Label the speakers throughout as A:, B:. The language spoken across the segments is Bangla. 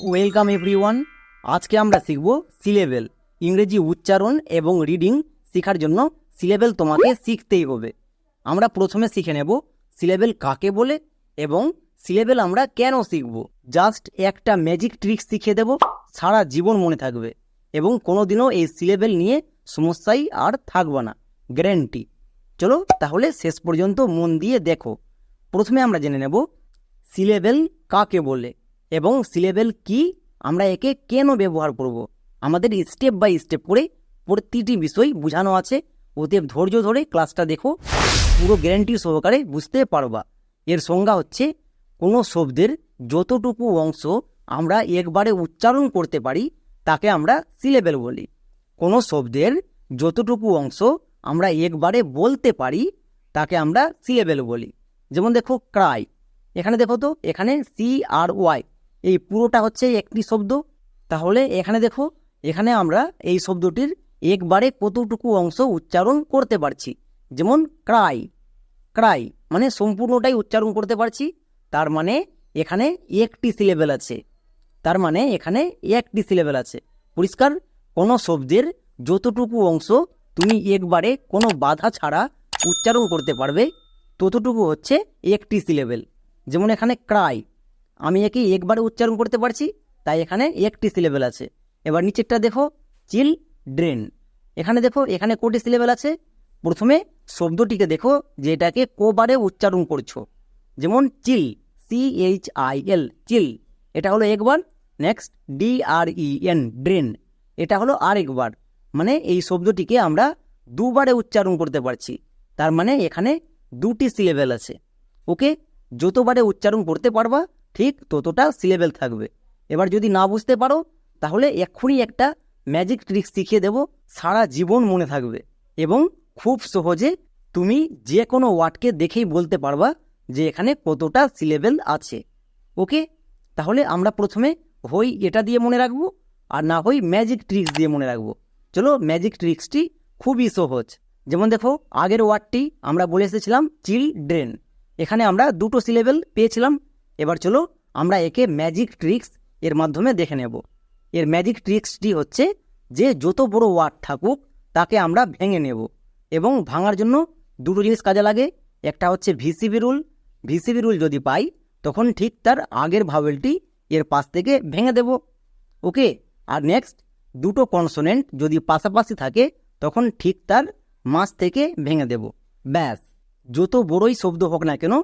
A: ওয়েলকাম এভরিওয়ান আজকে আমরা শিখব সিলেবেল ইংরেজি উচ্চারণ এবং রিডিং শেখার জন্য সিলেবেল তোমাকে শিখতেই হবে। আমরা প্রথমে শিখে নেব সিলেবেল কাকে বলে এবং সিলেবেল আমরা কেন শিখব। জাস্ট একটা ম্যাজিক ট্রিক শিখিয়ে দেব, সারা জীবন মনে থাকবে এবং কোনোদিনও এই সিলেবেল নিয়ে সমস্যাই আর থাকবে না গ্যারেন্টি চলো তাহলে শেষ পর্যন্ত মন দিয়ে দেখো। প্রথমে আমরা জেনে নেব সিলেবেল কাকে বলে। এবং সিলেবেল কি আমরা একে কেন ব্যবহার করব? আমাদের স্টেপ বাই স্টেপ করে প্রতিটি বিষয় বোঝানো আছে। অতএব ধৈর্য ধরে ক্লাসটা দেখো। পুরো গ্যারান্টি সহকারে বুঝতে পারবা। এর সংজ্ঞা হচ্ছে, কোনো শব্দের যতটুকু অংশ আমরা একবারে উচ্চারণ করতে পারি, তাকে আমরা সিলেবেল বলি। কোনো শব্দের যতটুকু অংশ আমরা একবারে বলতে পারি, তাকে আমরা সিলেবেল বলি। যেমন দেখো ক্রাই এখানে দেখো তো, এখানে সি আর ওয়াই এই পুরোটা হচ্ছে একটি শব্দ। তাহলে এখানে দেখো, এখানে আমরা এই শব্দটির একবারে কতটুকু অংশ উচ্চারণ করতে পারছি? যেমন ক্রাই। ক্রাই মানে সম্পূর্ণটাই উচ্চারণ করতে পারছি। তার মানে এখানে একটি সিলেবেল আছে। তার মানে এখানে একটি সিলেবেল আছে। পরিষ্কার, কোনো শব্দের যতটুকু অংশ তুমি একবারে কোনো বাধা ছাড়া উচ্চারণ করতে পারবে, ততটুকু হচ্ছে একটি সিলেবেল। যেমন এখানে ক্রাই। আমি একে একবারে উচ্চারণ করতে পারছি, তাই এখানে একটি সিলেবেল আছে। এবার নিচেরটা দেখো, চিল ড্রেন। এখানে দেখো, এখানে কোটি সিলেবেল আছে? প্রথমে শব্দটিকে দেখো, যে এটাকে কোবারে উচ্চারণ করছ। যেমন chill C H I L chill. এটা হলো একবার next D R E N drain. এটা হলো আরেকবার। মানে এই শব্দটিকে আমরা দুবারে উচ্চারণ করতে পারছি। তার মানে এখানে দুটি সিলেবেল আছে। ওকে, যতবারে উচ্চারণ করতে পারবা ঠিক ততটা সিলেবেল থাকবে। এবার যদি না বুঝতে পারো, তাহলে এক্ষুনি একটা ম্যাজিক ট্রিক শিখিয়ে দেব, সারা জীবন মনে থাকবে এবং খুব সহজে তুমি যে কোনো ওয়ার্ডকে দেখেই বলতে পারবা যে এখানে কতটা সিলেবেল আছে। ওকে তাহলে আমরা প্রথমে হই এটা দিয়ে মনে রাখব, আর না হই ম্যাজিক ট্রিক্স দিয়ে মনে রাখব। চলো ম্যাজিক ট্রিক্সটি খুবই সহজ। যেমন দেখো, আগের ওয়ার্ডটি আমরা বলে এসেছিলাম চিল ড্রেন এখানে আমরা দুটো সিলেবেল পেয়েছিলাম এবার চলো আমরা একে ম্যাজিক ট্রিক্স এর মাধ্যমে দেখে নেব। এর ম্যাজিক ট্রিক্সটি হচ্ছে যে যত বড় ওয়ার্ড থাকুক, তাকে আমরা ভেঙে নেব এবং ভাঙার জন্য দুটো জিনিস কাজে লাগে। একটা হচ্ছে ভিসিবি রুল ভিসিবি রুল যদি পাই, তখন ঠিক তার আগের ভাওয়েলটি এর পাশ থেকে ভেঙে দেব। ওকে, আর নেক্সট দুটো কনসোনেন্ট যদি পাশাপাশি থাকে, তখন ঠিক তার মাছ থেকে ভেঙে দেব। ব্যাস, যত বড়ই শব্দ হোক না কেন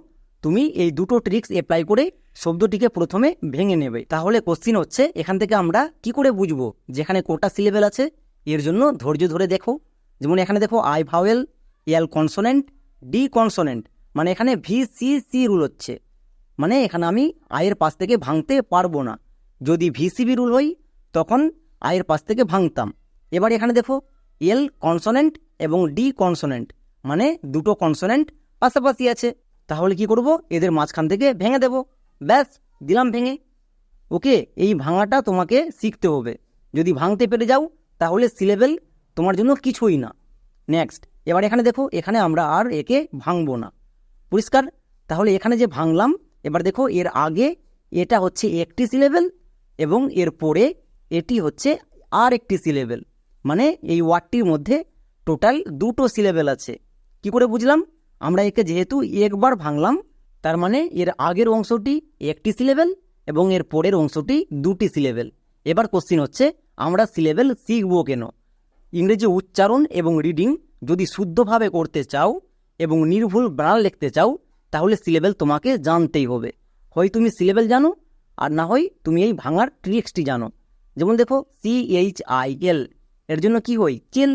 A: তুমি এই দুটো ট্রিক্স অ্যাপ্লাই করে শব্দটিকে প্রথমে ভেঙে নেবে। তাহলে কোশ্চিন হচ্ছে, এখান থেকে আমরা কি করে বুঝব? যেখানে কোটা সিলেবেল আছে, এর জন্য ধৈর্য ধরে দেখো। যেমন এখানে দেখো I vowel L consonant D consonant মানে এখানে ভি সি সি রুল হচ্ছে। মানে এখানে আমি আয়ের পাশ থেকে ভাঙতে পারব না। যদি ভিসিবি রুল হই, তখন আয়ের পাশ থেকে ভাঙতাম। এবার এখানে দেখো এল কনসোনেন্ট এবং ডি কনসোনেন্ট মানে দুটো কনসোনেন্ট পাশাপাশি আছে। তাহলে কি করব? এদের মাঝখান থেকে ভেঙে দেব। ব্যাস, দিলাম ভেঙে। ওকে, এই ভাঙাটা তোমাকে শিখতে হবে। যদি ভাঙতে পেরে যাও, তাহলে সিলেবেল তোমার জন্য কিছুই না। নেক্সট, এবার এখানে দেখো, এখানে আমরা আর একে ভাঙবো না। পরিষ্কার? তাহলে এখানে যে ভাঙলাম, এবার দেখো, এর আগে এটা হচ্ছে একটি সিলেবেল এবং এর পরে এটি হচ্ছে আর একটি সিলেবেল মানে এই ওয়ার্ডটির মধ্যে টোটাল দুটো সিলেবেল আছে। কি করে বুঝলাম? আমরা একে যেহেতু একবার ভাঙলাম, তার মানে এর আগের অংশটি একটি সিলেবেল এবং এর পরের অংশটি দুটি সিলেবেল এবার কোশ্চিন হচ্ছে, আমরা সিলেবেল শিখব কেন? ইংরেজি উচ্চারণ এবং রিডিং যদি শুদ্ধভাবে করতে চাও এবং নির্ভুল বানান লিখতে চাও, তাহলে সিলেবেল তোমাকে জানতেই হবে। হয় তুমি সিলেবেল জানো, আর না হয় তুমি এই ভাঙার ট্রিক্সটি জানো। যেমন দেখো সি এইচ আই এল এর জন্য কি হই chill.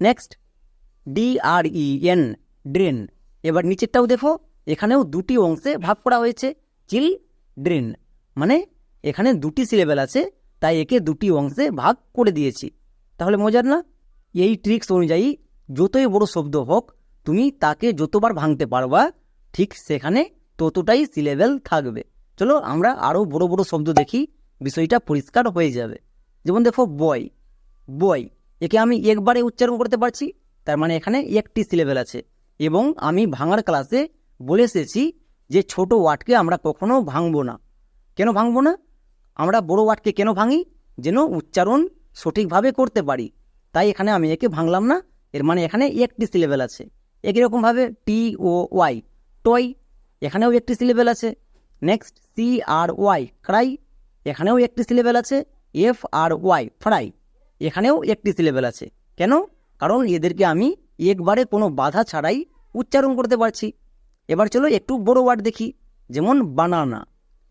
A: Next D R E N drain. এবার নিচেরটাও দেখো, এখানেও দুটি অংশে ভাগ করা হয়েছে, চিল, ড্রেন। মানে এখানে দুটি সিলেবেল আছে, তাই একে দুটি অংশে ভাগ করে দিয়েছি। তাহলে মজার না? এই ট্রিক্স অনুযায়ী, যতই বড় শব্দ হোক, তুমি তাকে যতবার ভাঙতে পারবা, ঠিক সেখানে ততটাই সিলেবেল থাকবে। চলো আমরা আরও বড় বড় শব্দ দেখি, বিষয়টা পরিষ্কার হয়ে যাবে। যেমন দেখো, বয়। বয়, একে আমি একবারে উচ্চারণ করতে পারছি, তার মানে এখানে একটি সিলেবেল আছে। এবং আমি ভাঙার ক্লাসে বলে এসেছি যে ছোট ওয়ার্ডকে আমরা কখনো ভাঙবো না। কেন ভাঙবো না? আমরা বড় ওয়ার্ডকে কেন ভাঙি? যেন উচ্চারণ সঠিকভাবে করতে পারি। তাই এখানে আমি একে ভাঙলাম না। এর মানে এখানে একটি সিলেবেল আছে। একই রকমভাবে টি ও ওয়াই টয় এখানেও একটি সিলেবেল আছে। Next C R Y cry এখানেও একটি সিলেবেল আছে। এফ আর ওয়াই ফ্রাই এখানেও একটি সিলেবেল আছে। কেন? কারণ এদেরকে আমি একবারে কোনো বাধা ছাড়াই উচ্চারণ করতে পারছি। এবার চলো একটু বড় ওয়ার্ড দেখি, যেমন বানানা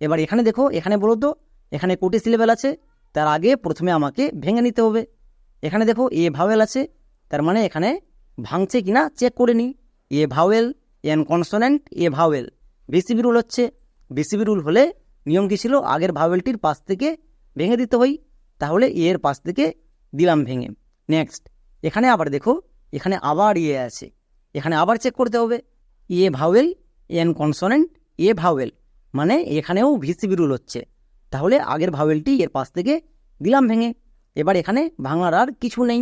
A: এবার এখানে দেখো, এখানে বলো তো, এখানে কোটি সিলেবেল আছে, তার আগে প্রথমে আমাকে ভেঙে নিতে হবে। এখানে দেখো, এ ভাওয়েল আছে, তার মানে এখানে ভাঙছে কিনা চেক করে নিই। A vowel N consonant A vowel BCB rule হচ্ছে বিসিবি রুল হলে নিয়ম কী ছিল? আগের ভাওয়েলটির পাশ থেকে ভেঙে দিতে হই তাহলে এর পাশ থেকে দিলাম ভেঙে। নেক্সট এখানে আবার দেখো এখানে আবার ইয়ে আছে। এখানে আবার চেক করতে হবে। A vowel N consonant A vowel মানে এখানেও ভিসিবি রুল হচ্ছে। তাহলে আগের ভাওয়েলটি এর পাশ থেকে দিলাম ভেঙে। এবার এখানে ভাঙার আর কিছু নেই।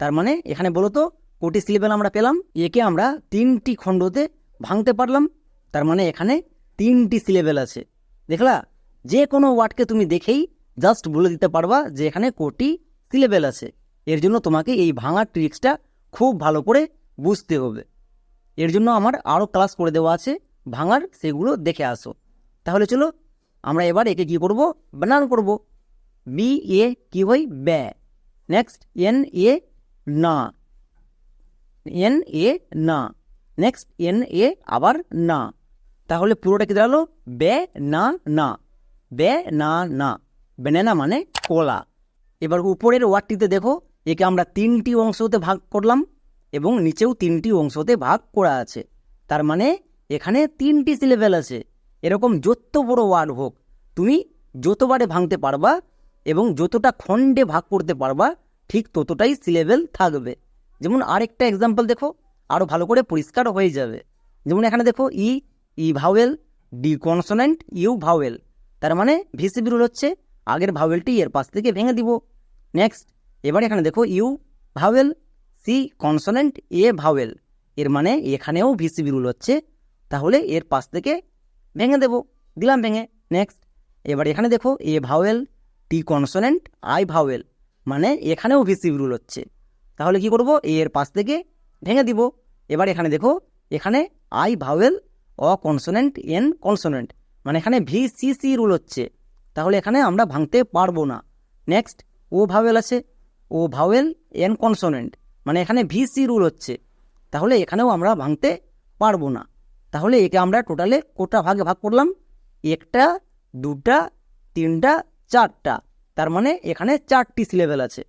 A: তার মানে এখানে বলো তো কোটি সিলেবেল আমরা পেলাম, একে আমরা তিনটি খণ্ডতে ভাঙতে পারলাম। তার মানে এখানে তিনটি সিলেবেল আছে। দেখলা? যে কোনো ওয়ার্ডকে তুমি দেখেই জাস্ট বলে দিতে পারবা যে এখানে কোটি সিলেবেল আছে। এর জন্য তোমাকে এই ভাঙার ট্রিক্সটা খুব ভালো করে বুঝতে হবে। এর জন্য আমার আরও ক্লাস করে দেওয়া আছে, ভাঙার সেগুলো দেখে আসো। তাহলে চলো, আমরা এবার একে কি করব? বানান করব। বি এ কি হয়? ব্যা। নেক্সট এন এ না। এন এ না। নেক্সট এন এ আবার না। তাহলে পুরোটা কি দাঁড়াল? বে না না। বে না না। বেনানা মানে কলা। এবার উপরের ওয়ার্ডটিতে দেখো একে আমরা তিনটি অংশতে ভাগ করলাম এবং নিচেও তিনটি অংশতে ভাগ করা আছে। তার মানে এখানে তিনটি সিলেবেল আছে। এরকম যত বড় ওয়ার্ড হোক, তুমি যতবারে ভাঙতে পারবা এবং যতটা খণ্ডে ভাগ করতে পারবা, ঠিক ততটাই সিলেবেল থাকবে। যেমন আরেকটা এক্সাম্পল দেখো আরও ভালো করে পরিষ্কার হয়ে যাবে। যেমন এখানে দেখো, E E vowel D consonant U vowel তার মানে ভিসিবি রুল হচ্ছে, আগের ভাওয়েলটি এর পাশ থেকে ভেঙে দিব। নেক্সট এবার এখানে দেখো U vowel, C consonant, A vowel. এর মানে এখানেও ভিসিবি রুল হচ্ছে। তাহলে এর পাশ থেকে ভেঙে দেব। দিলাম ভেঙে। নেক্সট এবার এখানে দেখো A vowel, T consonant, I vowel. মানে এখানেও ভিসিবি রুল হচ্ছে। তাহলে কি করব? এ এর পাশ থেকে ভেঙে দিব। এবার এখানে দেখো, এখানে আই ভাওয়েল, অ কনসোনেন্ট, এন কনসোনেন্ট। মানে এখানে ভি সি সি রুল হচ্ছে। তাহলে এখানে আমরা ভাঙতে পারব না। নেক্সট ও ভাওয়েল আছে। O vowel N consonant. মানে এখানে ভি সি রুল হচ্ছে। তাহলে এখানেও আমরা ভাঙতে পারব না। তাহলে একে আমরা টোটালে কোটা ভাগে ভাগ করলাম। একটা, দুটা, তিনটা, চারটা। তার মানে এখানে চারটি সিলেবেল আছে।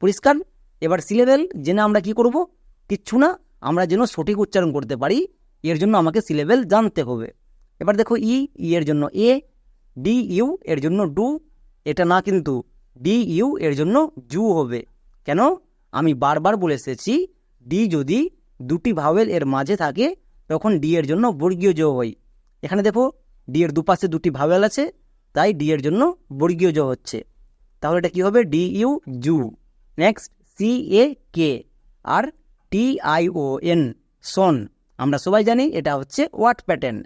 A: পরিষ্কার? এবার সিলেবেল জেনে আমরা কি করব? কিচ্ছু না, আমরা যেন সঠিক উচ্চারণ করতে পারি, এর জন্য আমাকে সিলেবেল জানতে হবে। এবার দেখো ই ই এর জন্য এ ডি ইউ এর জন্য ডু এটা না কিন্তু ডি ইউ এর জন্য জু হবে। কেন? আমি বারবার বলে এসেছি, ডি যদি দুটি ভাওয়েল এর মাঝে থাকে, তখন ডি এর জন্য বর্গীয় জ হয়। এখানে দেখো, ডি এর দুপাশে দুটি ভাওয়েল আছে, তাই ডি এর জন্য বর্গীয় জ হচ্ছে। তাহলে এটা কি হবে? D U due. Next C A K R T I O N সন আমরা সবাই জানি এটা হচ্ছে ওয়াট প্যাটার্ন।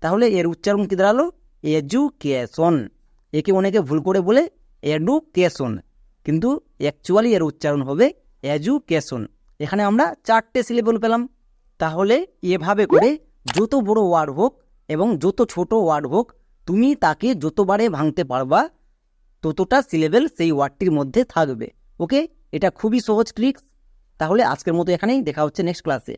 A: তাহলে এর উচ্চারণ কী দাঁড়াল? এ জু কে কেসন একে অনেকে ভুল করে বলে এডু কেসন। কিন্তু অ্যাকচুয়ালি এর উচ্চারণ হবে এজুকেশন এখানে আমরা চারটে সিলেবল পেলাম। তাহলে এভাবে করে যত বড় ওয়ার্ড হোক এবং যত ছোট ওয়ার্ড হোক, তুমি তাকে যতবারে ভাঙতে পারবা, ততটা সিলেবেল সেই ওয়ার্ডটির মধ্যে থাকবে। ওকে এটা খুবই সহজ ট্রিক্স তাহলে আজকের মতো এখানেই। দেখা হচ্ছে নেক্সট ক্লাসে